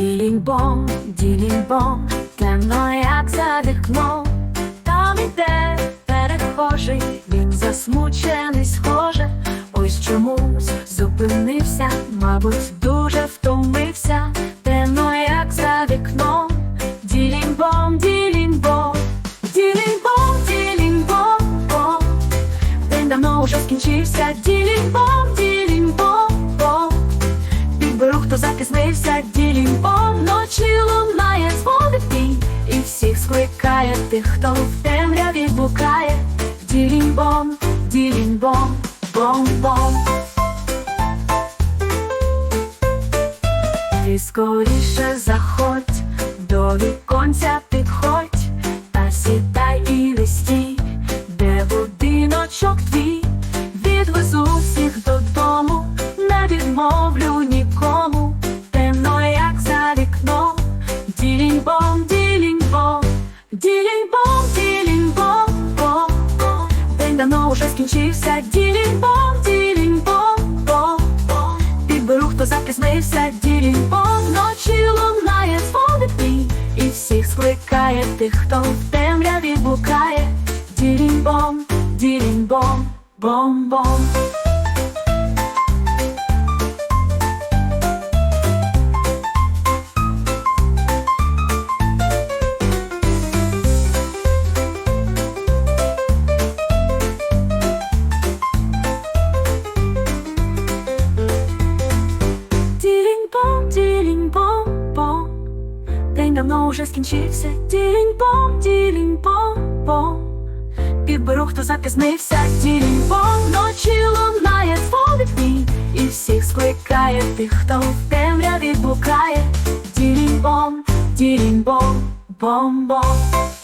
Ділінь-бом, ділінь-бом, темно як за вікном, там іде перехожий, він засмучений схоже, ось чомусь зупинився, мабуть, дуже втомився, темно як за вікном, ділінь-бом, ділінь-бом, ділінь-бом, ділінь-бом, бом. День давно уже скінчився, ділінь-бом, ділінь-бом, хто запізнився, ділінь-бом, ночі лунає дзвоник твій, і всіх скликає тих, хто в темряві блукає, ділінь-бом, ділінь-бом, бом-бом. Ти скоріше заходь, до віконця ділінь-бом, ділінь-бом, ділінь-бом, ділінь-бом, бом, бом. День давно уже скінчився, ділінь-бом, ділінь-бом, бом, бом. Підберу, хто запізнився, ділінь-бом, ночі лунає дзвоник твій, і всіх скликає тих, хто в темряві блукає, ділінь-бом, ділінь-бом, бом-бом. Ділінь-бом, ділінь-бом-бом День давно уже скінчився. Ділінь-бом, ділінь-бом-бом Підберу, хто запізнився. Ділінь-бом, ночі лунає дзвоник твій І всіх скликає тих, хто в темряві блукає Ділінь-бом, ділінь-бом, бом-бом